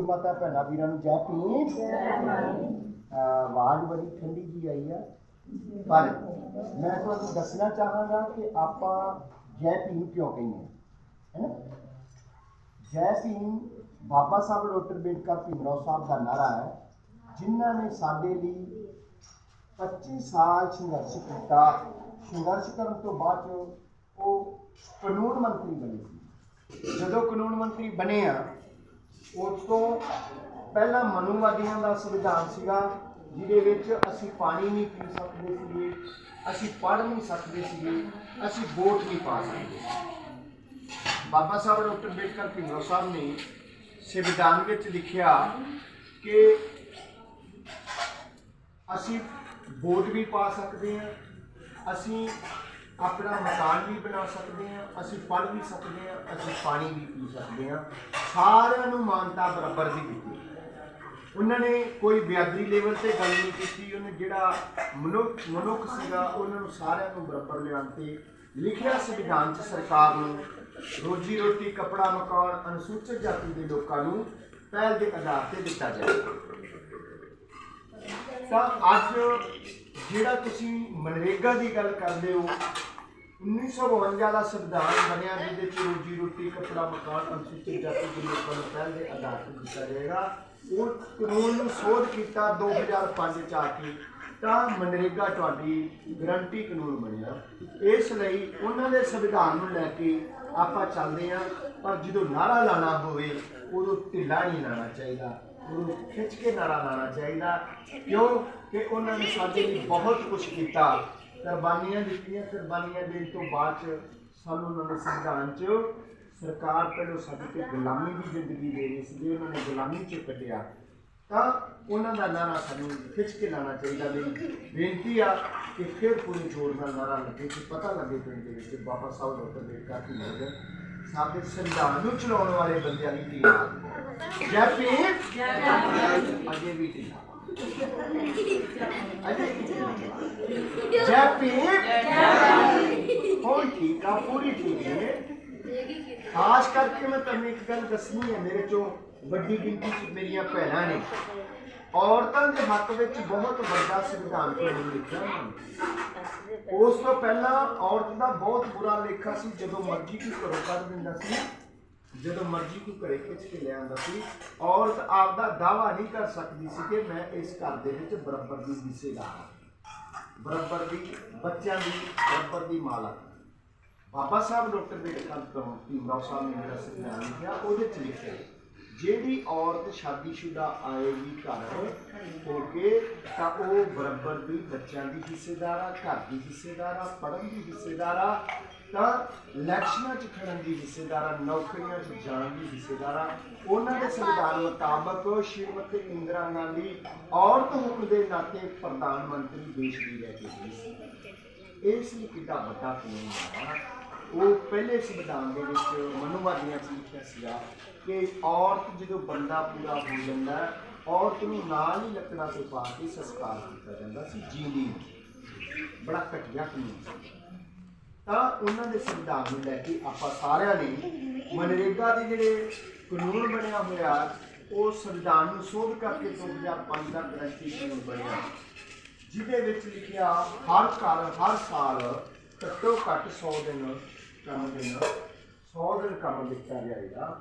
ਗੁਰਮਾਤਾ ਭੈਣਾਂ ਵੀਰਾਂ ਨੂੰ ਜੈ ਭੀਮ। ਆਵਾਜ਼ ਬੜੀ ਠੰਡੀ ਜੀ ਆਈ ਆ। ਪਰ ਮੈਂ ਤੁਹਾਨੂੰ ਦੱਸਣਾ ਚਾਹਾਂਗਾ ਕਿ ਆਪਾਂ ਜੈ ਭੀਮ ਕਿਉਂ ਕਹਿੰਦੇ ਹਾਂ? ਹੈ ਨਾ? ਜੈ ਭੀਮ ਬਾਬਾ ਸਾਹਿਬ ਡਾਕਟਰ ਅੰਬੇਡਕਰ ਭੀਮਰਾਓ ਸਾਹਿਬ ਦਾ ਨਾਰਾ ਹੈ ਜਿਨ੍ਹਾਂ ਨੇ ਸਾਡੇ ਲਈ 25 ਸਾਲ ਸੰਘਰਸ਼ ਕੀਤਾ। ਸੰਘਰਸ਼ ਕਰਨ ਤੋਂ ਬਾਅਦ 'ਚੋਂ ਉਹ ਕਾਨੂੰਨ ਮੰਤਰੀ ਬਣੇ ਸੀ। ਜਦੋਂ ਕਾਨੂੰਨ ਮੰਤਰੀ ਬਣੇ ਆ ਉਸ ਤੋਂ ਪਹਿਲਾਂ ਮਨੂਵਾਦੀਆਂ ਦਾ ਸੰਵਿਧਾਨ ਸੀਗਾ, ਜਿਹਦੇ ਵਿੱਚ ਅਸੀਂ ਪਾਣੀ ਨਹੀਂ ਪੀ ਸਕਦੇ ਸੀਗੇ, ਅਸੀਂ ਪੜ੍ਹ ਨਹੀਂ ਸਕਦੇ ਸੀਗੇ, ਅਸੀਂ ਵੋਟ ਨਹੀਂ ਪਾ ਸਕਦੇ ਬਾਬਾ ਸਾਹਿਬ ਡਾਕਟਰ ਅੰਬੇਡਕਰ ਭੀਮਰਾਓ ਸਾਹਿਬ ਨੇ ਸੰਵਿਧਾਨ ਵਿੱਚ ਲਿਖਿਆ ਕਿ ਅਸੀਂ ਵੋਟ ਵੀ ਪਾ ਸਕਦੇ ਹਾਂ, ਅਸੀਂ ਆਪਣਾ ਮਕਾਨ ਵੀ ਬਣਾ ਸਕਦੇ ਹਾਂ, ਅਸੀਂ ਪੜ੍ਹ ਵੀ ਸਕਦੇ ਹਾਂ, ਅਸੀਂ ਪਾਣੀ ਵੀ ਪੀ ਸਕਦੇ ਹਾਂ। ਸਾਰਿਆਂ ਨੂੰ ਮਾਨਤਾ ਬਰਾਬਰ ਦੀ ਦਿੱਤੀ। ਉਹਨਾਂ ਨੇ ਕੋਈ ਬਿਆਦਰੀ ਲੈਵਲ ਤੇ ਗੱਲ ਨਹੀਂ ਕੀਤੀ, ਉਹਨੇ ਜਿਹੜਾ ਮਨੁੱਖ ਮਨੁੱਖ ਸੀਗਾ, ਉਹਨਾਂ ਨੂੰ ਸਾਰਿਆਂ ਨੂੰ ਬਰਾਬਰ ਲਿਆਉਣ ਤੇ ਲਿਖਿਆ ਸੰਵਿਧਾਨ 'ਚ ਸਰਕਾਰ ਨੂੰ, ਰੋਜੀ ਰੋਟੀ, ਕਪੜਾ, ਮਕਾਨ, ਅਨੁਸੂਚਿਤ ਜਾਤੀ ਦੇ ਲੋਕਾਂ ਨੂੰ ਪਹਿਲ ਦੇ ਆਧਾਰ ਤੇ ਦਿੱਤਾ ਜਾਏਗਾ ਤਾਂ ਅੱਜ ਜਿਹੜਾ ਤੁਸੀਂ ਮਨਰੇਗਾ ਦੀ ਗੱਲ ਕਰਦੇ ਹੋ 1952 ਦਾ ਸੰਵਿਧਾਨ ਬਣਿਆ, ਜਿਹਦੇ ਚ ਰੋਜੀ ਰੋਟੀ, ਕੱਪੜਾ, ਮਕਾਨ, ਅਨੁਸੂਚਿਤ ਜਾਤੀ ਦੇ ਲੋਕਾਂ ਨੂੰ ਪਹਿਲ ਦੇ ਆਧਾਰ ਤੇ ਦਿੱਤਾ ਜਾਏਗਾ। ਉਹ ਕਾਨੂੰਨ ਨੂੰ ਸੋਧ ਕੀਤਾ 2005 ਚ ਆ ਕੇ, ਤਾਂ ਮਨਰੇਗਾ ਤੁਹਾਡੀ ਗਰੰਟੀ ਕਾਨੂੰਨ ਬਣਿਆ। ਇਸ ਲਈ ਉਹਨਾਂ ਦੇ ਸੰਵਿਧਾਨ ਨੂੰ ਲੈ ਕੇ ਆਪਾਂ ਚੱਲਦੇ ਹਾਂ, ਪਰ ਜਦੋਂ ਨਾਰਾ ਲਾਣਾ ਹੋਵੇ, ਉਦੋਂ ਢਿੱਲਾ ਨਹੀਂ ਲਾਣਾ ਚਾਹੀਦਾ। ਉਹਨੂੰ ਖਿੱਚ ਕੇ ਨਾਰਾ ਲਾਣਾ ਚਾਹੀਦਾ, ਕਿਉਂ? ਕਿ ਉਹਨਾਂ ਨੇ ਸਾਡੇ ਲਈ ਬਹੁਤ ਕੁਝ ਕੀਤਾ। ਕੁਰਬਾਨੀਆਂ ਦਿੱਤੀਆਂ ਕੁਰਬਾਨੀਆਂ ਦੇਣ ਤੋਂ ਬਾਅਦ ਚ ਸਾਨੂੰ ਉਹਨਾਂ ਨੇ ਸੰਵਿਧਾਨ ਚ ਸਰਕਾਰ ਪਹਿਲੋਂ ਸਾਡੇ ਤੇ ਗੁਲਾਮੀ ਦੀ ਜ਼ਿੰਦਗੀ ਦੇ ਰਹੀ ਸੀ ਉਹਨਾਂ ਨੇ ਗੁਲਾਮੀ ਚ ਕੱਢਿਆ। ਤਾਂ ਉਹਨਾਂ ਦਾ ਨਾਰਾ ਸਾਨੂੰ ਖਿੱਚ ਕੇ ਲਾਣਾ ਚਾਹੀਦਾ ਮੇਰੀ ਬੇਨਤੀ ਆ ਕਿ ਫਿਰ ਪੂਰੇ ਜ਼ੋਰ ਨਾਲ ਨਾਰਾ ਲੱਗੇ ਕਿ ਪਤਾ ਲੱਗੇ ਪਿੰਡ ਦੇ ਵਿੱਚ ਬਾਬਾ ਸਾਹਿਬ ਡਾਕਟਰ ਬੇਟਾ ਕੀ ਲੋਕ ਸਾਡੇ ਸੰਵਿਧਾਨ ਨੂੰ ਚਲਾਉਣ ਵਾਲੇ ਬੰਦਿਆਂ ਦੀ ਟੀਮ। ਜੈ ਭੀਮ! ਅਜੇ ਵੀ ਟੀਮ ਅਜੇ ਵੀ ਟੀਮ ਜੈ ਭੀਮ ਠੀਕ ਆ ਪੂਰੀ ਠੀਕ ਹੈ। ਖਾਸ ਕਰਕੇ ਮੈਂ ਤੁਹਾਨੂੰ ਇੱਕ ਗੱਲ ਦੱਸਣੀ ਹੈ, ਮੇਰੇ ਚੋਂ ਵੱਡੀ ਗਿਣਤੀ 'ਚ ਮੇਰੀਆਂ ਭੈਣਾਂ ਨੇ। ਔਰਤਾਂ ਦੇ ਹੱਕ ਵਿੱਚ ਬਹੁਤ ਵੱਡਾ ਸੰਵਿਧਾਨ ਕਾਨੂੰਨ ਲਿਖਿਆ ਉਸ ਤੋਂ ਪਹਿਲਾਂ ਔਰਤ ਦਾ ਬਹੁਤ ਬੁਰਾ ਲੇਖਾ ਸੀ, ਜਦੋਂ ਮਰਜ਼ੀ ਕੋਈ ਘਰੋਂ ਕੱਢ ਦਿੰਦਾ ਸੀ। ਜਦੋਂ ਮਰਜ਼ੀ ਕੋਈ ਘਰੇ ਖਿੱਚ ਕੇ ਲੈ ਆਉਂਦਾ ਸੀ, ਔਰਤ ਆਪਦਾ ਦਾਵਾ ਨਹੀਂ ਕਰ ਸਕਦੀ ਸੀ ਕਿ ਮੈਂ ਇਸ ਘਰ ਦੇ ਵਿੱਚ ਬਰਾਬਰ ਦੀ ਹਿੱਸੇਦਾਰ ਹਾਂ। ਬਰਾਬਰ ਦੀ ਬੱਚਿਆਂ ਦੀ, ਬਰਾਬਰ ਦੀ ਮਾਲਕ ਬਾਬਾ ਸਾਹਿਬ ਡਾਕਟਰ ਅੰਬੇਡਕਰ ਤੋਂ ਭੀਮਰਾਓ ਸਾਹਿਬ ਨੇ ਜਿਹੜਾ ਸੰਵਿਧਾਨ ਲਿਖਿਆ, ਉਹਦੇ ਚ ਲਿਖਿਆ ਜਿਹੜੀ ਔਰਤ ਸ਼ਾਦੀशुदा ਆਏਗੀ ਘਰ ਹੋ ਕੇ, ਤਾਂ ਉਹ ਬਰਾਬਰ ਦੀ ਬੱਚਿਆਂ ਦੀ ਹਿੱਸੇਦਾਰ ਆ, ਘਰ ਦੀ ਹਿੱਸੇਦਾਰ ਆ, ਪੜ੍ਹਨ ਦੀ ਹਿੱਸੇਦਾਰ ਆ ਤਾਂ ਇਲੈਕਸ਼ਨਾਂ 'ਚ ਖੜਨ ਦੀ ਹਿੱਸੇਦਾਰਾਂ, ਨੌਕਰੀਆਂ 'ਚ ਜਾਣ ਦੀ ਹਿੱਸੇਦਾਰਾਂ, ਉਹਨਾਂ ਦੇ ਸੰਵਿਧਾਨ ਮੁਤਾਬਕ ਸ਼੍ਰੀਮਤੀ ਇੰਦਰਾ ਗਾਂਧੀ ਔਰਤ ਹੋਣ ਦੇ ਨਾਤੇ ਪ੍ਰਧਾਨ ਮੰਤਰੀ ਦੇਸ਼ ਦੀ ਰਹਿ ਕੇ ਗਈ ਸੀ ਇਸ ਲਈ ਕਿੱਡਾ ਵੱਡਾ ਕਾਨੂੰਨ ਆ ਉਹ ਪਹਿਲੇ ਸੰਵਿਧਾਨ ਦੇ ਵਿੱਚ ਮਨੁਵਾਦੀਆਂ 'ਚ ਲਿਖਿਆ ਸੀਗਾ ਕਿ ਔਰਤ ਜਦੋਂ ਬੰਦਾ ਪੂਰਾ ਹੋ ਜਾਂਦਾ, ਔਰਤ ਨੂੰ ਨਾਲ ਹੀ ਲੱਕੜਾਂ ਤੇ ਪਾ ਕੇ ਸੰਸਕਾਰ ਕੀਤਾ ਜਾਂਦਾ ਸੀ, ਜੀਂਦੀ ਬੜਾ ਘਟੀਆ ਕਾਨੂੰਨ ਸੀ। ਤਾਂ ਉਹਨਾਂ ਦੇ ਸੰਵਿਧਾਨ ਨੂੰ ਲੈ ਕੇ ਆਪਾਂ ਸਾਰਿਆਂ ਨੇ ਮਨਰੇਗਾ ਦੇ ਜਿਹੜੇ ਕਾਨੂੰਨ ਬਣਿਆ ਹੋਇਆ, ਉਹ ਸੰਵਿਧਾਨ ਨੂੰ ਸੋਧ ਕਰਕੇ 2005 ਦਾ ਗ੍ਰੰਥੀ ਕਾਨੂੰਨ ਬਣਿਆ। ਜਿਹਦੇ ਵਿੱਚ ਲਿਖਿਆ, ਹਰ ਘਰ, ਹਰ ਸਾਲ ਘੱਟੋ ਘੱਟ 100 ਦਿਨ ਕੰਮ ਦੇਣਾ 100 ਦਿਨ ਕੰਮ ਦਿੱਤਾ ਜਾਏਗਾ।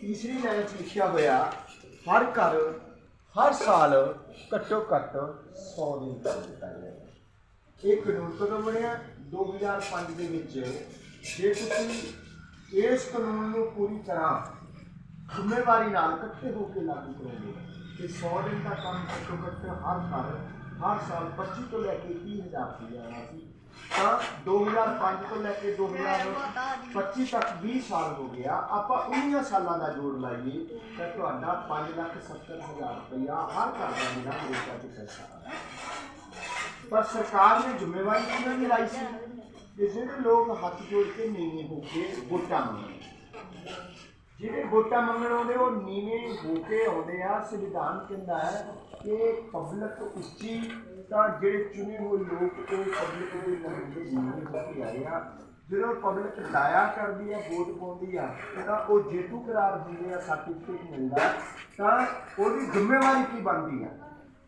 ਤੀਸਰੀ ਲਾਈਨ 'ਚ ਲਿਖਿਆ ਹੋਇਆ, ਹਰ ਘਰ, ਹਰ ਸਾਲ ਘੱਟੋ ਘੱਟ 100 ਦਿਨ ਕੰਮ ਦਿੱਤਾ ਜਾਏਗਾ। ਇਹ ਕਾਨੂੰਨ ਕਦੋਂ ਬਣਿਆ 2005 ਦੇ ਵਿੱਚ। ਜੇ ਤੁਸੀਂ ਇਸ ਕਾਨੂੰਨ ਨੂੰ ਪੂਰੀ ਤਰ੍ਹਾਂ ਜ਼ਿੰਮੇਵਾਰੀ ਨਾਲ ਇਕੱਠੇ ਹੋ ਕੇ ਲਾਗੂ ਕਰੋਗੇ, ਤੇ 100 ਦਿਨ ਦਾ ਕੰਮ ਘੱਟੋ ਘੱਟ ਹਰ ਸਾਲ ਹਰ ਸਾਲ 25 ਤੋਂ ਲੈ ਕੇ 30000 ਰੁਪਏ ਆਉਣਾ ਸੀ ਤਾਂ 2005 ਤੋਂ ਲੈ ਕੇ 2025 ਤੱਕ 20 ਸਾਲ ਹੋ ਗਿਆ। ਆਪਾਂ 19 ਸਾਲਾਂ ਦਾ ਜੋੜ ਲਾਈਏ, ਤਾਂ ਤੁਹਾਡਾ 570000 ਰੁਪਇਆ ਹਰ ਘਰ ਦਾ ਜਿਹੜਾ ਅਮਰੀਕਾ 'ਚ ਪੈਸਾ ਆਇਆ ਪਰ ਸਰਕਾਰ ਨੇ ਜ਼ਿੰਮੇਵਾਰੀ ਕਿਹਨਾਂ ਦੀ ਲਾਈ ਸੀ? ਕਿ ਜਿਹੜੇ ਲੋਕ ਹੱਥ ਜੋੜ ਕੇ ਨੀਵੇਂ ਹੋ ਕੇ ਵੋਟਾਂ ਮੰਗਣ। ਜਿਹੜੇ ਵੋਟਾਂ ਮੰਗਣ ਆਉਂਦੇ, ਉਹ ਨੀਵੇਂ ਹੋ ਕੇ ਆਉਂਦੇ ਆ। ਸੰਵਿਧਾਨ ਕਹਿੰਦਾ ਹੈ ਕਿ ਪਬਲਿਕ ਉੱਚੀ, ਤਾਂ ਜਿਹੜੇ ਚੁਣੇ ਹੋਏ ਲੋਕ ਉਹ ਪਬਲਿਕ ਦੇ ਨੁਮਾਇੰਦੇ ਨੀਵੇਂ ਹੋ ਕੇ ਆਏ ਆ। ਜਦੋਂ ਪਬਲਿਕ ਦਾਇਆ ਕਰਦੀ ਆ ਵੋਟ ਪਾਉਂਦੀ ਆ, ਤਾਂ ਉਹ ਜੇਤੂ ਕਰਾਰ ਦਿੰਦੇ ਆ, ਸਰਟੀਫਿਕੇਟ ਮਿਲਦਾ। ਤਾਂ ਉਹਦੀ ਜ਼ਿੰਮੇਵਾਰੀ ਕੀ ਬਣਦੀ ਆ?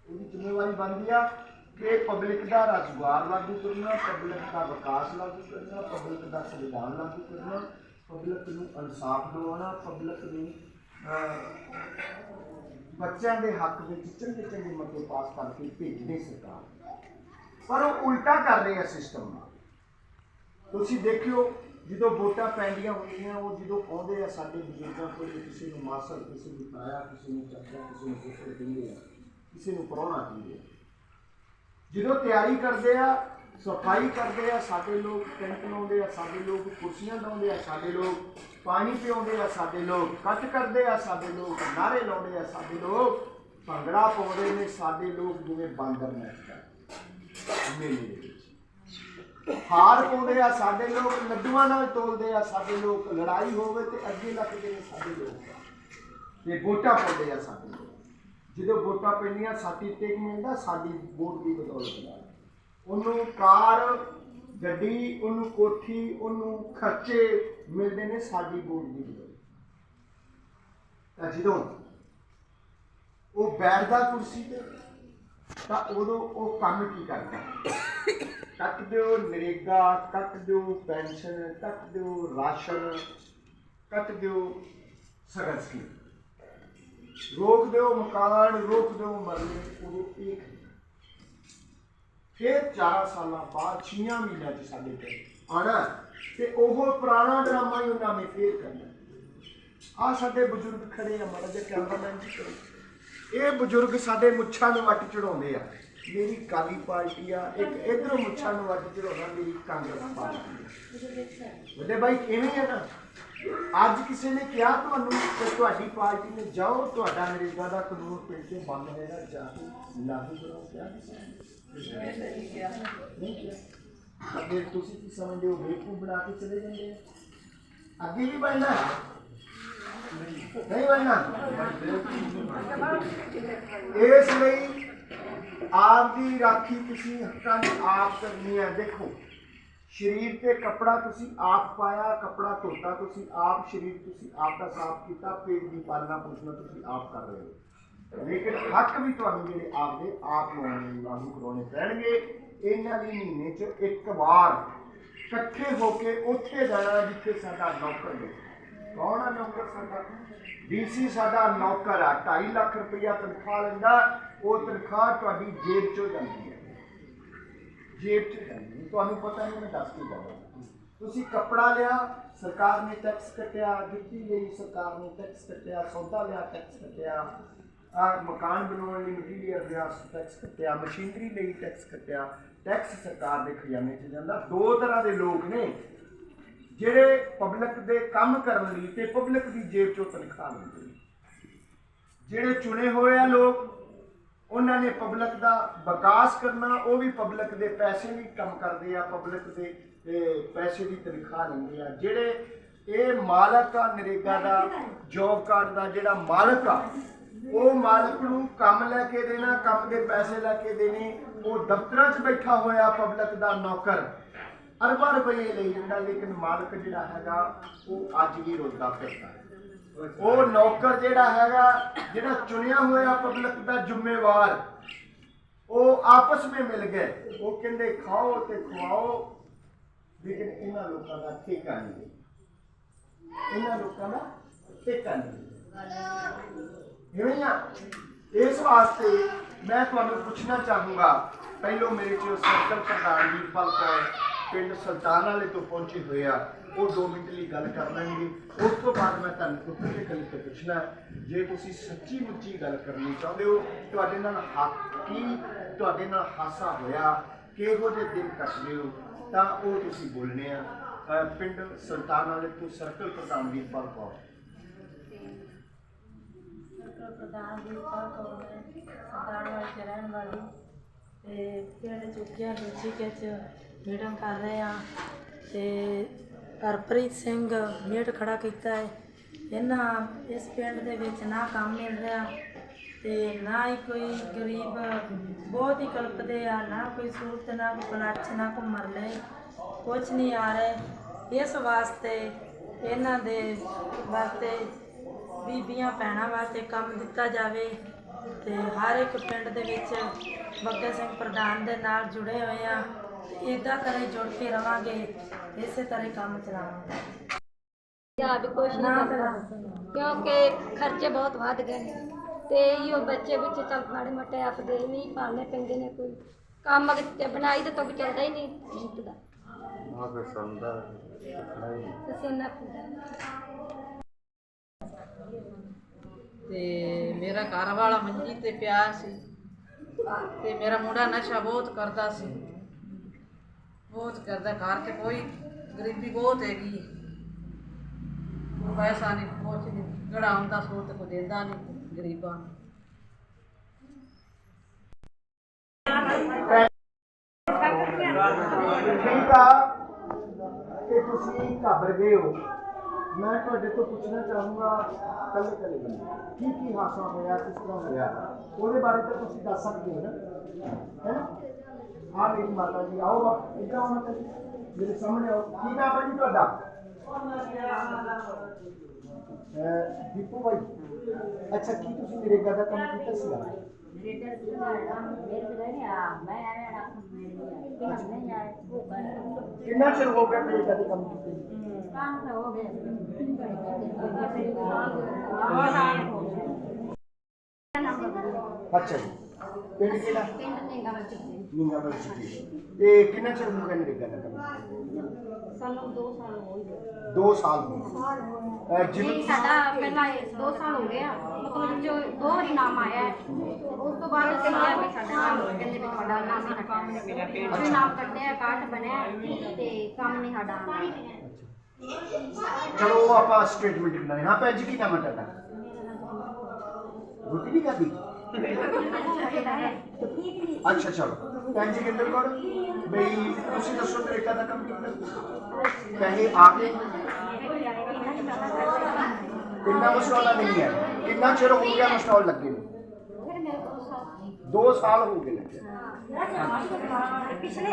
ਉਹਦੀ ਜ਼ਿੰਮੇਵਾਰੀ ਬਣਦੀ ਆ ਕਿ ਪਬਲਿਕ ਦਾ ਰੁਜ਼ਗਾਰ ਲਾਗੂ ਕਰਨਾ ਪਬਲਿਕ ਦਾ ਵਿਕਾਸ ਲਾਗੂ ਕਰਨਾ ਪਬਲਿਕ ਦਾ ਸੰਵਿਧਾਨ ਲਾਗੂ ਕਰਨਾ ਪਬਲਿਕ ਨੂੰ ਇਨਸਾਫ ਦਿਵਾਉਣਾ ਪਬਲਿਕ ਨੂੰ ਬੱਚਿਆਂ ਦੇ ਹੱਕ ਵਿੱਚ ਚੰਗੇ ਚੰਗੇ ਮਤੇ ਪਾਸ ਕਰਕੇ ਭੇਜਣੀ ਸਰਕਾਰ। ਪਰ ਉਹ ਉਲਟਾ ਕਰ ਰਹੀ ਆ ਸਿਸਟਮ ਨੂੰ ਤੁਸੀਂ ਦੇਖਿਓ, ਜਦੋਂ ਵੋਟਾਂ ਪੈਂਦੀਆਂ ਹੁੰਦੀਆਂ, ਉਹ ਜਦੋਂ ਆਉਂਦੇ ਆ ਸਾਡੇ ਬਜ਼ੁਰਗਾਂ ਕੋਲ ਕਿਸੇ ਨੂੰ ਮਾਸਰ ਕਿਸੇ ਨੂੰ ਤਾਇਆ ਕਿਸੇ ਨੂੰ ਚਾਚਾ, ਕਿਸੇ ਨੂੰ ਪੁੱਤਰ ਕਹਿੰਦੇ ਆ, ਕਿਸੇ ਨੂੰ ਪ੍ਰਾਹੁਣਾ ਕਹਿੰਦੇ ਆ। ਜਦੋਂ ਤਿਆਰੀ ਕਰਦੇ ਆ ਸਫ਼ਾਈ ਕਰਦੇ ਆ ਸਾਡੇ ਲੋਕ ਟੈਂਟ ਲਾਉਂਦੇ ਆ ਸਾਡੇ ਲੋਕ ਕੁਰਸੀਆਂ ਲਾਉਂਦੇ ਆ ਸਾਡੇ ਲੋਕ ਪਾਣੀ ਪਿਆਉਂਦੇ ਆ ਸਾਡੇ ਲੋਕ ਕੱਟ ਕਰਦੇ ਆ ਸਾਡੇ ਲੋਕ ਨਾਰੇ ਲਾਉਂਦੇ ਆ ਸਾਡੇ ਲੋਕ ਭੰਗੜਾ ਪਾਉਂਦੇ ਨੇ ਸਾਡੇ ਲੋਕ ਜਿਵੇਂ ਬਾਂਦਰ ਨੱਚਦਾ ਮੇਲੇ ਹਾਰ ਪਾਉਂਦੇ ਆ ਸਾਡੇ ਲੋਕ ਲੱਡੂਆਂ ਨਾਲ ਤੋਲਦੇ ਆ ਸਾਡੇ ਲੋਕ ਲੜਾਈ ਹੋਵੇ ਤੇ ਅੱਗੇ ਲੱਗਦੇ ਨੇ ਸਾਡੇ ਲੋਕ ਤੇ ਵੋਟਾਂ ਪਾਉਂਦੇ ਆ ਸਾਡੇ ਲੋਕ ਜਦੋਂ ਵੋਟਾਂ ਪੈਂਦੀਆਂ, ਸਾਡੀ ਟਿਕ ਮਿਲਦਾ, ਸਾਡੀ ਵੋਟ ਦੀ ਬਦੌਲਤ ਨਾਲ। ਉਹਨੂੰ ਕਾਰ, ਗੱਡੀ, ਉਹਨੂੰ ਕੋਠੀ, ਉਹਨੂੰ ਖਰਚੇ ਮਿਲਦੇ ਨੇ ਸਾਡੀ ਵੋਟ ਦੀ ਬਦੌਲਤ। ਤਾਂ ਜਦੋਂ ਉਹ ਬੈਠਦਾ ਕੁਰਸੀ ਤੇ, ਤਾਂ ਉਦੋਂ ਉਹ ਕੰਮ ਕੀ ਕਰਦਾ? ਕੱਟ ਦਿਓ ਨਰੇਗਾ, ਕੱਟ ਦਿਓ ਪੈਨਸ਼ਨ, ਕੱਟ ਦਿਓ ਰਾਸ਼ਨ, ਕੱਟ ਦਿਓ ਸਗਨ ਰੋਕ ਦਿਓ ਮਕਾਨ ਰੋਕ ਦਿਓ ਮਰਲੇ ਉਹ ਇੱਕ ਫਿਰ 4 ਸਾਲਾਂ ਬਾਅਦ 6 ਮਹੀਨਿਆਂ ਚ ਸਾਡੇ ਤੇ ਆਣਾ ਤੇ ਉਹ ਪੁਰਾਣਾ ਡਰਾਮਾ ਹੀ ਉਹਨਾਂ ਨੇ ਫੇਰ ਕਰਨਾ ਆ ਸਾਡੇ ਬਜ਼ੁਰਗ ਖੜੇ ਆ ਮਾੜਾ ਜਿਹਾ ਕੈਮਰਾਮੈਨ ਜੀ ਕਰੋ ਇਹ ਬਜ਼ੁਰਗ ਸਾਡੇ ਮੁੱਛਾਂ ਨੂੰ ਵੱਟ ਚੜਾਉਂਦੇ ਆ। ਮੇਰੀ ਕਾਲੀ ਪਾਰਟੀ ਆ ਇੱਕ ਇਧਰੋਂ ਮੁੱਛਾਂ ਨੂੰ ਵੱਟ ਚੜਾਉਣਾ ਮੇਰੀ ਕਾਂਗਰਸ ਪਾਰਟੀ ਆ। ਵੱਡੇ ਭਾਈ ਕਿਵੇਂ ਆ ਨਾ? ਅੱਜ ਕਿਸੇ ਨੇ ਕਿਹਾ ਤੁਹਾਨੂੰ ਕਿ ਤੁਹਾਡੀ ਪਾਰਟੀ ਨੇ ਜਾਓ, ਤੁਹਾਡਾ ਨਰੇਗਾ ਦਾ ਕਾਨੂੰਨ ਪਿੰਡ 'ਚ ਬੰਦ ਹੋਏਗਾ ਜਾ ਕੇ ਲਾਗੂ ਕਰੋ ਕਿਹਾ ਕਿਸੇ ਨੇ ਨਹੀਂ ਕਿਹਾ। ਅੱਗੇ ਤੁਸੀਂ ਕੀ ਸਮਝਦੇ ਹੋ ਬੇਕੂ ਬਣਾ ਕੇ ਚਲੇ ਜਾਂਦੇ ਆ। ਅੱਗੇ ਵੀ ਬਣਨਾ ਹੈ? ਨਹੀਂ ਬਣਨਾ। ਇਸ ਲਈ ਆਪ ਦੀ ਰਾਖੀ ਤੁਸੀਂ ਹੱਕਾਂ ਦੀ ਆਪ ਕਰਨੀ ਹੈ। ਦੇਖੋ ਸਰੀਰ ਤੇ ਕੱਪੜਾ ਤੁਸੀਂ ਆਪ ਪਾਇਆ, ਕੱਪੜਾ ਧੋਤਾ ਤੁਸੀਂ ਆਪ, ਸਰੀਰ ਤੁਸੀਂ ਆਪ ਦਾ ਸਾਫ਼ ਕੀਤਾ, ਪੇਟ ਦੀ ਪਾਲਣਾ ਪੋਸ਼ਣਾ ਤੁਸੀਂ ਆਪ ਕਰ ਰਹੇ ਹੋ। ਲੇਕਿਨ ਹੱਕ ਵੀ ਤੁਹਾਨੂੰ ਜਿਹੜੇ ਆਪਦੇ ਆਪ ਨੂੰ ਲਾਗੂ ਕਰਾਉਣੇ ਪੈਣਗੇ। ਇਹਨਾਂ ਦੀ ਮਹੀਨੇ 'ਚ ਇੱਕ ਵਾਰ ਇਕੱਠੇ ਹੋ ਕੇ ਉੱਥੇ ਜਾਣਾ ਜਿੱਥੇ ਸਾਡਾ ਨੌਕਰ ਨੇ ਕੌਣ ਆ ਨੌਕਰ ਸਾਡਾ? ਡੀਸੀ ਸਾਡਾ ਨੌਕਰ ਆ 2.5 ਲੱਖ ਰੁਪਇਆ ਤਨਖਾਹ ਲੈਂਦਾ, ਉਹ ਤਨਖਾਹ ਤੁਹਾਡੀ ਜੇਬ 'ਚੋਂ ਜਾਂਦੀ ਹੈ। ਜੇਬ 'ਚ ਜਾਂਦੀ ਹੈ। ਤੁਹਾਨੂੰ ਪਤਾ ਨਹੀਂ, ਮੈਂ ਦੱਸ ਕੇ ਜਾਵਾਂ ਤੁਸੀਂ ਕੱਪੜਾ ਲਿਆ, ਸਰਕਾਰ ਨੇ ਟੈਕਸ ਕੱਟਿਆ ਜੁੱਤੀ ਲਈ ਸਰਕਾਰ ਨੇ ਟੈਕਸ ਕੱਟਿਆ, ਸੌਦਾ ਲਿਆ ਟੈਕਸ ਕੱਟਿਆ। ਆ ਮਕਾਨ ਬਣਾਉਣ ਲਈ ਮਟੀਰੀਅਲ ਲਿਆ ਟੈਕਸ ਕੱਟਿਆ ਮਸ਼ੀਨਰੀ ਲਈ ਟੈਕਸ ਕੱਟਿਆ। ਟੈਕਸ ਸਰਕਾਰ ਦੇ ਖਜ਼ਾਨੇ 'ਚ ਜਾਂਦਾ। ਦੋ ਤਰ੍ਹਾਂ ਦੇ ਲੋਕ ਨੇ, ਜਿਹੜੇ ਪਬਲਿਕ ਦੇ ਕੰਮ ਕਰਨ ਲਈ ਤੇ ਪਬਲਿਕ ਦੀ ਜੇਬ 'ਚੋਂ ਤਨਖਾਹ ਲੈਂਦੇ ਨੇ। ਜਿਹੜੇ ਚੁਣੇ ਹੋਏ ਆ ਲੋਕ ਉਹਨਾਂ ਨੇ ਪਬਲਿਕ ਦਾ ਵਿਕਾਸ ਕਰਨਾ, ਉਹ ਵੀ ਪਬਲਿਕ ਦੇ ਪੈਸੇ ਵੀ ਕੰਮ ਕਰਦੇ ਆ ਪਬਲਿਕ ਦੇ ਪੈਸੇ ਦੀ ਤਨਖਾਹ ਲੈਂਦੇ ਆ। ਜਿਹੜੇ ਇਹ ਮਾਲਕ ਆ, ਨਰੇਗਾ ਦਾ ਜੋਬ ਕਾਰਡ ਦਾ ਜਿਹੜਾ ਮਾਲਕ ਆ, ਉਹ ਮਾਲਕ ਨੂੰ ਕੰਮ ਲੈ ਕੇ ਦੇਣਾ, ਕੰਮ ਦੇ ਪੈਸੇ ਲੈ ਕੇ ਦੇਣੇ, ਉਹ ਦਫ਼ਤਰਾਂ 'ਚ ਬੈਠਾ ਹੋਇਆ ਪਬਲਿਕ ਦਾ ਨੌਕਰ। ਅਰਬਾਂ ਰੁਪਏ ਲਈ ਜਾਂਦਾ, ਲੇਕਿਨ ਮਾਲਕ ਜਿਹੜਾ ਹੈਗਾ, ਉਹ ਅੱਜ ਵੀ ਰੋਜ਼ਦਾ ਫਿਰਦਾ। ਉਹ ਨੌਕਰ ਜਿਹੜਾ ਹੈਗਾ, ਜਿਹੜਾ ਚੁਣਿਆ ਹੋਇਆ ਪਬਲਿਕ ਦਾ ਜ਼ਿੰਮੇਵਾਰ, ਉਹ ਆਪਸ ਵਿੱਚ ਮਿਲ ਗਏ। ਉਹ ਕਹਿੰਦੇ, ਖਾਓ ਤੇ ਖਵਾਓ। ਲੇਕਿਨ ਇਹਨਾਂ ਲੋਕਾਂ ਦਾ ਠੇਕਾ ਨਹੀਂ ਇਹਨਾਂ ਲੋਕਾਂ ਦਾ ਠੇਕਾ ਨਹੀਂ ਇਵੇਂ ਆ ਇਸ ਵਾਸਤੇ ਮੈਂ ਤੁਹਾਨੂੰ ਪੁੱਛਣਾ ਚਾਹੂੰਗਾ, ਪਹਿਲੋਂ ਮੇਰੇ ਚ ਸਰਕਲ ਪ੍ਰਧਾਨ ਵੀਰਪਾਲ ਕੌਰ ਪਿੰਡ ਸੁਲਤਾਨ ਵਾਲੇ ਤੋਂ ਪਹੁੰਚੇ ਹੋਏ ਆ। ਉਹ 2 ਮਿੰਟ ਲਈ ਗੱਲ ਕਰ ਲੈਣਗੇ ਉਸ ਤੋਂ ਬਾਅਦ ਮੈਂ ਤੁਹਾਨੂੰ ਉੱਤਰ ਗੱਲ ਤੇ ਪੁੱਛਣਾ ਜੇ ਤੁਸੀਂ ਸੱਚੀ ਮੁੱਚੀ ਗੱਲ ਕਰਨੀ ਚਾਹੁੰਦੇ ਹੋ, ਤੁਹਾਡੇ ਨਾਲ ਕੀ ਤੁਹਾਡੇ ਨਾਲ ਹਾਸਾ ਹੋਇਆ, ਕਿਹੋ ਜਿਹੇ ਦਿਨ ਕੱਟਦੇ ਹੋ, ਤਾਂ ਉਹ ਤੁਸੀਂ ਬੋਲਣੇ ਆ। ਪਿੰਡ ਸੁਲਤਾਨ ਵਾਲੇ ਤੋਂ ਸਰਕਲ ਪ੍ਰਧਾਨ ਵੀਰਪਾਲ ਕੌਰ। ਸਰਕਾਰ ਪ੍ਰਧਾਨ ਦੀ ਕੌਰ ਕੌਰ ਸਰਦਾਰ ਵਾਲੀ ਚ ਰਹਿਣ ਵਾਲੀ ਤੇ ਪਿੰਡ ਚੁੱਕਿਆ ਦੂਜੀ ਕੇ ਮੀਟਿੰਗ ਕਰ ਰਹੇ ਆ ਤੇ ਹਰਪ੍ਰੀਤ ਸਿੰਘ ਮੇਟ ਖੜਾ ਕੀਤਾ ਹੈ। ਇਹਨਾਂ ਇਸ ਪਿੰਡ ਦੇ ਵਿੱਚ ਨਾ ਕੰਮ ਮਿਲ ਰਿਹਾ ਤੇ ਨਾ ਹੀ ਕੋਈ ਗਰੀਬ, ਬਹੁਤ ਹੀ ਕਲਪਦੇ ਆ, ਨਾ ਕੋਈ ਸਹੂਲਤ ਨਾ ਕੋਈ ਪਲਾਚ, ਨਾ ਕੋਈ ਮਰਲੇ, ਕੁਛ ਨਹੀਂ ਆ ਰਹੇ। ਇਸ ਵਾਸਤੇ ਇਹਨਾਂ ਦੇ ਵਾਸਤੇ ਬੀਬੀਆਂ, ਭੈਣਾਂ ਵਾਸਤੇ ਕੰਮ ਦਿੱਤਾ ਜਾਵੇ ਤੇ ਹਰ ਇੱਕ ਪਿੰਡ ਦੇ ਵਿੱਚ ਬੱਗੇ ਸਿੰਘ ਪ੍ਰਧਾਨ ਦੇ ਨਾਲ ਜੁੜੇ ਹੋਏ ਆ। ਇਦਾਂ ਕਰੇ ਜੁੜ ਕੇ ਰਵਾਂਗੇ ਇਸੇ ਤਰ੍ਹਾਂ ਕੰਮ ਚਲਾਵਾਂਗੇ। ਯਾਦ ਕੁਛ ਨਾ ਕਿਉਂਕਿ ਖਰਚੇ ਬਹੁਤ ਵੱਧ ਗਏ ਨੇ। ਤੇ ਇਹੋ ਬੱਚੇ ਵਿੱਚ ਚੱਲ ਮਾੜੇ ਮੋਟੇ ਆਪਦੇ ਨਹੀਂ ਪਾਲਣੇ ਪੈਂਦੇ ਨੇ ਕੋਈ। ਕੰਮ ਤੇ ਬਣਾਈ ਤੇ ਤੋਂ ਚੱਲਦਾ ਹੀ ਨਹੀਂ ਦਾ। ਤੁਸੀਂ ਨਾ ਤੇ ਮੇਰਾ ਘਰ ਵਾਲਾ ਮੰਜੀ ਤੇ ਪਿਆ ਸੀ। ਤੇ ਮੇਰਾ ਮੁੰਡਾ ਨਸ਼ਾ ਬਹੁਤ ਕਰਦਾ ਸੀ। ਬਹੁਤ ਕਰਦਾ ਘਰ ਤੇ ਕੋਈ ਗਰੀਬੀ ਬਹੁਤ ਹੈਗੀ। ਕੋਈ ਪੈਸਾ ਨਹੀਂ, ਕੁਛ ਨਹੀਂ, ਜਿਹੜਾ ਆਉਂਦਾ ਸੋ ਤੇ ਕੋਈ ਦਿੰਦਾ ਨਹੀਂ ਗਰੀਬਾਂ ਨੂੰ। ਠੀਕ ਆ? ਕਿ ਤੁਸੀਂ ਘਬਰ ਗਏ ਹੋ। ਮੈਂ ਤੁਹਾਡੇ ਤੋਂ ਪੁੱਛਣਾ ਚਾਹੂੰਗਾ ਕੱਲੇ ਕੱਲੇ ਕੀ ਕੀ ਹਾਸਾ ਹੋਇਆ, ਕਿਸ ਤਰ੍ਹਾਂ ਹੋਇਆ? ਉਹਦੇ ਬਾਰੇ ਤਾਂ ਤੁਸੀਂ ਦੱਸ ਸਕਦੇ ਹੋ ਨਾ। ਹੈ ਨਾ? ਆ ਮੇਰੀ ਮਾਤਾ ਜੀ ਆਓ ਬਾਪ ਇੱਧਰ ਆਓ ਮਾਤਾ ਜੀ। ਮੇਰੇ ਸਾਹਮਣੇ ਆਓ। ਕੀ ਨਾਮ ਹੈ ਜੀ ਤੁਹਾਡਾ? ਦੀਪੂ ਭਾਈ ਅੱਛਾ ਕੀ ਤੁਸੀਂ ਨਰੇਗਾ ਦਾ ਕੰਮ ਕੀਤਾ ਸੀਗਾ? ਕਿੰਨਾ ਚਿਰ ਹੋ ਗਿਆ ਨਰੇਗਾ ਦੇ ਕੰਮ ਕੀਤੇ ਨੂੰ? ਅੱਛਾ ਜੀ। ਪਿੰਡ ਕਿਹੜਾ? ਨੀਂਗਾ ਬਲ ਚੁੱਕੀ ਤੇ ਕਿੰਨਾ ਚਿਰ ਹੋ ਗਿਆ ਨਰੇਗਾ ਦਾ ਕੰਮ? ਸਾਨੂੰ 2 ਸਾਲ ਹੋ ਗਏ। 2 ਸਾਲ ਹੋ ਗਏ। ਅਹ ਜਿਵੇਂ ਨਹੀਂ ਸਾਡਾ ਪਹਿਲਾਂ 2 ਸਾਲ ਹੋ ਗਏ ਆ। ਮਤਲਬ ਜੋ ਦੋ ਵਾਰੀ ਨਾਮ ਆਇਆ ਹੈ। ਉਸ ਤੋਂ ਬਾਅਦ ਅਸੀਂ ਕਿਹਾ ਵੀ ਸਾਡਾ ਨਾਮ ਕਹਿੰਦੇ ਵੀ ਤੁਹਾਡਾ ਨਾਮ ਨਹੀਂ ਕੱਟਿਆ ਅਸੀਂ ਨਾਮ ਕੱਟਿਆ ਕਾਟ ਬਣਿਆ ਤੇ ਕੰਮ ਨਹੀਂ ਸਾਡਾ ਆਉਂਦਾ। ਚਲੋ ਆਪਾਂ ਸਟੇਟਮੈਂਟ ਬਣਾਏ ਹਾਂ। ਭੈਣ ਜੀ ਕੀ ਨਾਮ ਹੈ ਤੁਹਾਡਾ? ਰੋਟੀ ਨਹੀਂ ਖਾਦੀ ਅੱਛਾ ਚਲੋ ਭੈਣ ਜੀ ਕਿੰਦਰ ਕੋਲ ਬਈ ਤੁਸੀਂ ਦੱਸੋ ਨਰੇਗਾ ਦਾ ਕੰਮ ਕੀਤਾ ਪੈਸੇ ਆ ਗਏ ਕਿੰਨਾ ਮਸਟਾਲ ਨਹੀਂ ਹੈ ਕਿੰਨਾ ਚਿਰ ਹੋ ਗਿਆ ਮਸਟਾਲ ਲੱਗੇ ਨੂੰ ਫਿਰ ਮੇਰੇ ਕੋਲ ਸਾਲ 2 ਸਾਲ ਹੋ ਗਏ ਲੱਗੇ ਪਿਛਲੇ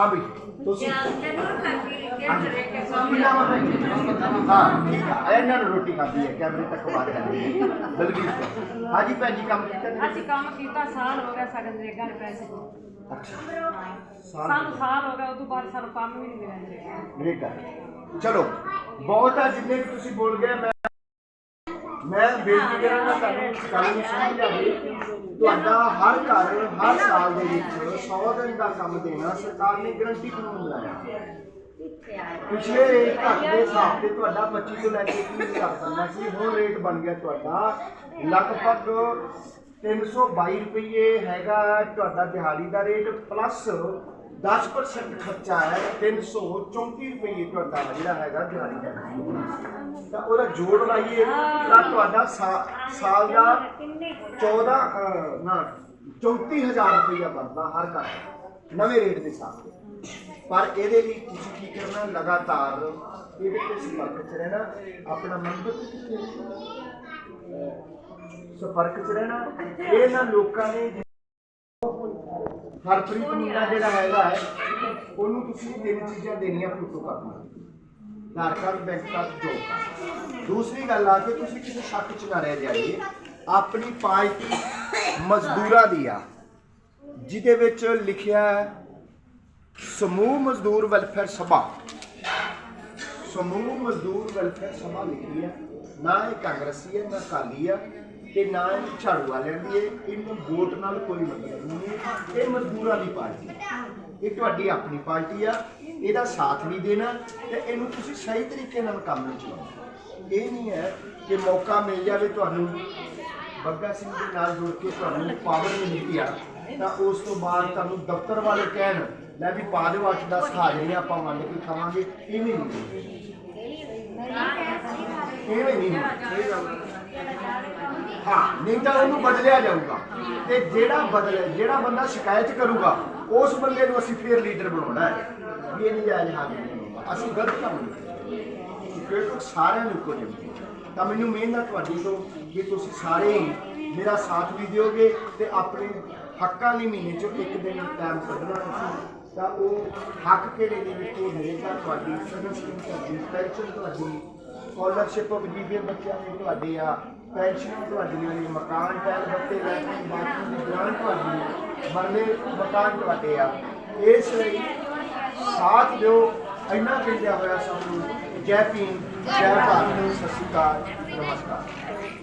ਹਾਂ ਕੰਮ ਤੁਸੀਂ ਹੋ ਇਹਨਾਂ ਨੂੰ ਰੋਟੀ ਖਾਦੀ ਹੈ ਕੈਮਰੇ ਤੱਕ ਬਾਤ ਕਰ ਰਹੀ ਹੈ। ਬਲਗੀਰ ਕੌਰ ਹਾਂਜੀ ਭੈਣ ਜੀ ਕੰਮ ਕੀਤਾ ਨਹੀਂ? ਅਸੀਂ ਕੰਮ ਕੀਤਾ ਸਾਲ ਹੋ ਗਿਆ ਸਾਡੇ ਨਰੇਗਾ ਦੇ ਪੈਸੇ ਅੱਛਾ। ਸਾਲ ਸਾਨੂੰ ਸਾਲ ਹੋ ਗਿਆ ਉਸ ਤੋਂ ਬਾਅਦ ਸਾਨੂੰ ਕੰਮ ਵੀ ਨਹੀਂ ਮਿਲਿਆ ਨਰੇਗਾ ਚਲੋ ਬਹੁਤ ਆ ਜਿੰਨੇ ਵੀ ਤੁਸੀਂ ਬੋਲ ਗਏ ਮੈਂ ਮੈਂ ਬੇਨਤੀ ਕਰਾਂਗਾ ਤੁਹਾਨੂੰ ਗੱਲ ਨੂੰ ਸਮਝ ਆਵੇ ਤੁਹਾਡਾ ਹਰ ਘਰ ਹਰ ਸਾਲ ਦੇ ਵਿੱਚ 100 ਦਿਨ ਦਾ ਕੰਮ ਦੇਣਾ ਸਰਕਾਰ ਨੇ ਗਰੰਟੀ ਕਾਨੂੰਨ ਬਣਾਇਆ ਪਿਛਲੇ ਰੇਟ ਘੱਟ ਦੇ ਹਿਸਾਬ ਤੇ ਤੁਹਾਡਾ 25 ਤੋਂ ਲੈ ਕੇ 30 ਕਰ ਸਕਦਾ ਸੀ ਹੁਣ ਰੇਟ ਬਣ ਗਿਆ ਤੁਹਾਡਾ ਲਗਭਗ 322 ਰੁਪਏ ਹੈਗਾ ਤੁਹਾਡਾ ਦਿਹਾੜੀ ਦਾ ਰੇਟ ਪਲੱਸ 10% ਖਰਚਾ ਹੈ 334 ਰੁਪਏ ਤੁਹਾਡਾ ਜਿਹੜਾ ਹੈਗਾ ਦਿਹਾੜੀ ਦਾ। ਤਾਂ ਉਹਦਾ ਜੋੜ ਲਾਈਏ ਤਾਂ ਤੁਹਾਡਾ ਸਾ- ਸਾਲ ਦਾ 14 ਅਹ, ਨਾ 34000 ਰੁਪਇਆ ਬਣਦਾ ਹਰ ਘਰ ਦਾ, ਨਵੇਂ ਰੇਟ ਦੇ ਹਿਸਾਬ ਤੇ ਪਰ ਇਹਦੇ ਲਈ ਤੁਸੀਂ ਕੀ ਕਰਨਾ ਲਗਾਤਾਰ ਇਹਦੇ ਤੇ ਸੰਪਰਕ 'ਚ ਰਹਿਣਾ ਆਪਣਾ ਨੰਬਰ ਸੰਪਰਕ 'ਚ ਰਹਿਣਾ। ਇਹਨਾਂ ਲੋਕਾਂ ਨੇ ਹਰਪ੍ਰੀਤ ਮੁੰਡਾ ਜਿਹੜਾ ਹੈਗਾ ਹੈ ਉਹਨੂੰ ਤੁਸੀਂ ਤਿੰਨ ਚੀਜ਼ਾਂ ਦੇਣੀਆਂ photo copy Aadhaar card bank card ਜੋ ਦੂਸਰੀ ਗੱਲ ਆ ਕਿ ਤੁਸੀਂ ਕਿਸੇ ਸ਼ੱਕ 'ਚ ਨਾ ਰਹਿ ਜਾਈਏ। ਆਪਣੀ ਪਾਰਟੀ ਮਜ਼ਦੂਰਾਂ ਦੀ ਆ, ਜਿਹਦੇ ਵਿੱਚ ਲਿਖਿਆ ਹੈ, ਸਮੂਹ ਮਜ਼ਦੂਰ ਵੈਲਫੇਅਰ ਸਭਾ। ਸਮੂਹ ਮਜ਼ਦੂਰ ਵੈਲਫੇਅਰ ਸਭਾ ਲਿਖੀ ਹੈ, ਨਾ ਇਹ ਕਾਂਗਰਸੀ ਹੈ, ਨਾ ਅਕਾਲੀ ਹੈ। ਤੇ ਨਾ ਇਹ ਝਾੜੂ ਵਾਲਿਆਂ ਦੀ ਹੈ ਇਹਨੂੰ ਵੋਟ ਨਾਲ ਕੋਈ ਮਤਲਬ ਨਹੀਂ। ਇਹ ਮਜ਼ਦੂਰਾਂ ਦੀ ਪਾਰਟੀ। ਇਹ ਤੁਹਾਡੀ ਆਪਣੀ ਪਾਰਟੀ ਆ ਇਹਦਾ ਸਾਥ ਵੀ ਦੇਣਾ ਤੇ ਇਹਨੂੰ ਤੁਸੀਂ ਸਹੀ ਤਰੀਕੇ ਨਾਲ ਕੰਮ ਨੂੰ ਚਲਾਉਣਾ। ਇਹ ਨਹੀਂ ਹੈ ਕਿ ਮੌਕਾ ਮਿਲ ਜਾਵੇ ਤੁਹਾਨੂੰ ਬੱਗਾ ਸਿੰਘ ਦੇ ਨਾਲ ਜੁੜ ਕੇ ਤੁਹਾਨੂੰ ਪਾਵਰ ਮਿਲਦੀ ਆ ਤਾਂ ਉਸ ਤੋਂ ਬਾਅਦ ਤੁਹਾਨੂੰ ਦਫ਼ਤਰ ਵਾਲੇ ਕਹਿਣ ਲੈ ਵੀ ਪਾ ਦਿਓ 8-10 ਖਾ ਲੈਣੇ ਆਪਾਂ ਵੰਡ ਕੇ ਖਾਵਾਂਗੇ। ਇਹ ਵੀ ਨਹੀਂ। ਇਵੇਂ ਨਹੀਂ। ਹਾਂ, ਨਹੀਂ ਤਾਂ ਉਹਨੂੰ ਬਦਲਿਆ ਜਾਊਗਾ। ਤੇ ਜਿਹੜਾ ਬਦਲੇ ਜਿਹੜਾ ਬੰਦਾ ਸ਼ਿਕਾਇਤ ਕਰੂਗਾ, ਉਸ ਬੰਦੇ ਨੂੰ ਅਸੀਂ ਫੇਰ ਲੀਡਰ ਬਣਾਉਣਾ ਹੈ। ਵੀ ਇਹ ਨਹੀਂ ਜਾਇਜ਼ ਹਾਂ ਅਸੀਂ ਗਲਤ ਕੰਮ ਨਹੀਂ ਕਿਉਂਕਿ ਸਾਰਿਆਂ ਨੂੰ ਇੱਕੋ ਜਿਹੇ ਤਾਂ ਮੈਨੂੰ ਮਿਹਨਤ ਹੈ ਤੁਹਾਡੀ ਤੋਂ ਕਿ ਤੁਸੀਂ ਸਾਰੇ ਹੀ ਮੇਰਾ ਸਾਥ ਵੀ ਦਿਓਗੇ ਤੇ ਆਪਣੇ ਹੱਕਾਂ ਲਈ ਮਹੀਨੇ ਚੋਂ ਇੱਕ ਦਿਨ ਟਾਈਮ ਕੱਢਣਾ ਤੁਸੀਂ। ਤਾਂ ਉਹ ਹੱਕ ਕਿਹੜੇ ਦੇ ਵਿੱਚ ਉਹ ਮਿਲੇਗਾ ਤੁਹਾਡੀ, ਸਗਨ ਤੁਹਾਡੀ, ਪੈਨਸ਼ਨ ਤੁਹਾਡੀ ਸਕਾਲਰਸ਼ਿਪ ਵਜੀਬੇ ਬੱਚਿਆਂ ਦੇ ਤੁਹਾਡੇ ਆ। ਪੈਨਸ਼ਨ ਤੁਹਾਡੀਆਂ ਨੇ, ਮਕਾਨ ਟੈਲ ਬੱਤੇ ਲੈ ਕੇ ਬਾਕੀ ਦੀ ਗ੍ਰਾਂਟ ਤੁਹਾਡੀ ਹੈ ਮਕਾਨ ਤੁਹਾਡੇ ਆ। ਇਸ ਲਈ ਸਾਥ ਦਿਓ, ਇੰਨਾ ਕਹਿੰਦਿਆ ਹੋਇਆ ਸਭ ਨੂੰ ਜੈ ਭੀਮ, ਜੈ ਭਾਰਤ, ਸਤਿ ਸ਼੍ਰੀ ਅਕਾਲ, ਨਮਸਕਾਰ।